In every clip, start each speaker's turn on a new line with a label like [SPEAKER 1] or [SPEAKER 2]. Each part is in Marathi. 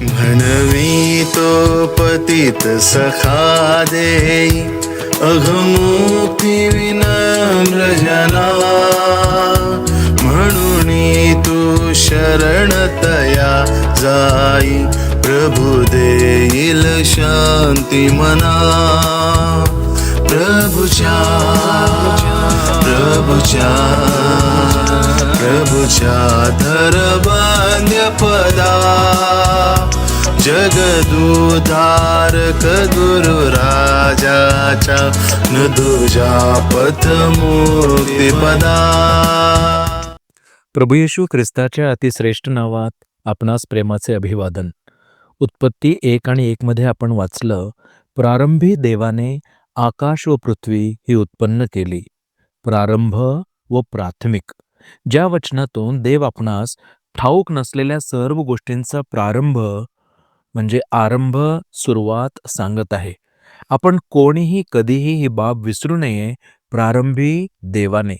[SPEAKER 1] म्हणवी तो पतित सखा देई अघमुक्ती विनम्र जना. म्हणून तू शरणतया जाई प्रभु देईल शांती मना. प्रभुच्या प्रभुच्या प्रभुच्या धरबा बांध्य पदा जगदुधारक गुरु राजाच्या न दुजा पथ मुक्तिपदा
[SPEAKER 2] प्रभू येशू ख्रिस्ताच्या अतिश्रेष्ठ नावात आपणास प्रेमाचे अभिवादन. उत्पत्ती एक आणि एकमध्ये आपण वाचलं प्रारंभी देवाने आकाश व पृथ्वी ही उत्पन्न केली. प्रारंभ व प्राथमिक. ज्या वचनातून देव आपणास ठाऊक नसलेल्या सर्व गोष्टींचा प्रारंभ म्हणजे आरंभ सुरुवात सांगत आहे. आपण कोणीही कधीही ही बाब विसरू नये प्रारंभी देवाने.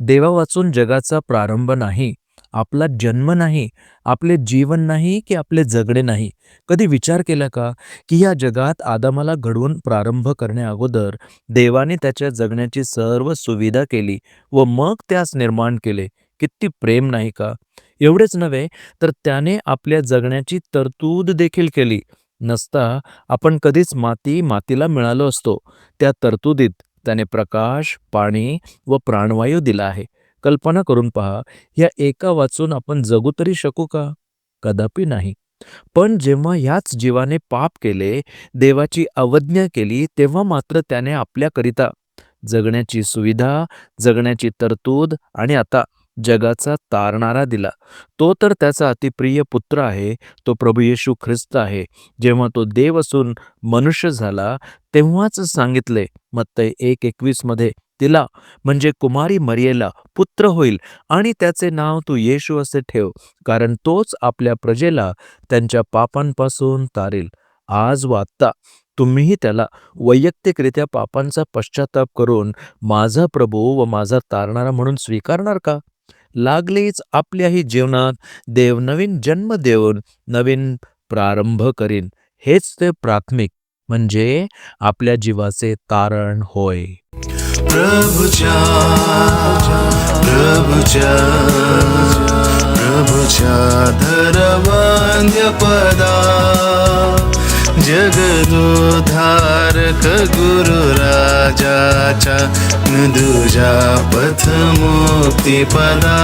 [SPEAKER 2] देवा वाचून जगाचा प्रारंभ नाही आपला जन्म नाही आपले जीवन नाही की आपले जगणे नाही. कधी विचार केला का की या जगात आदामाला घडवून प्रारंभ करण्याअगोदर देवाने त्याच्या जगण्याची सर्व सुविधा केली व मग त्यास निर्माण केले? किती प्रेम नाही का? एवढेच नव्हे तर त्याने आपल्या जगण्याची तरतूद देखील केली. नसता आपण कधीच माती मातीला मिळालो असतो. त्या तरतुदीत त्याने प्रकाश पाणी व प्राणवायू दिला आहे. कल्पना करून पहा या एका वाचून आपण जगू तरी शकू का? कदापि नाही. पण जेव्हा याच जीवाने पाप केले देवाची अवज्ञा केली तेव्हा मात्र त्याने आपल्याकरिता जगण्याची सुविधा जगण्याची तरतूद आणि आता जगाचा तारणारा दिला. तो तर त्याचा अतिप्रिय पुत्र आहे तो प्रभू येशू ख्रिस्त आहे. जेव्हा तो देव असून मनुष्य झाला तेव्हाच सांगितले मत्तय एक एकवीसमध्ये तिला म्हणजे कुमारी मरियेला पुत्र होईल आणि त्याचे नाव तू येशू असे ठेव कारण तोच आपल्या प्रजेला त्यांच्या पापांपासून तारेल. आज व आत्ता तुम्हीही त्याला वैयक्तिकरित्या पापांचा पश्चाताप करून माझा प्रभू व माझा तारणारा म्हणून स्वीकारणार का? लागलीच आपल्याही जीवनात देव नवीन जन्म देऊन नवीन प्रारंभ करीन. हेच ते प्राथमिक म्हणजे आपल्या जीवाचे तारण होय.
[SPEAKER 1] प्रभुच्या प्रभुच्या प्रभुच्या धरवान्य पदा जगदोधारक गुरु राजाच्या न दुजा पथ मुक्तिपदा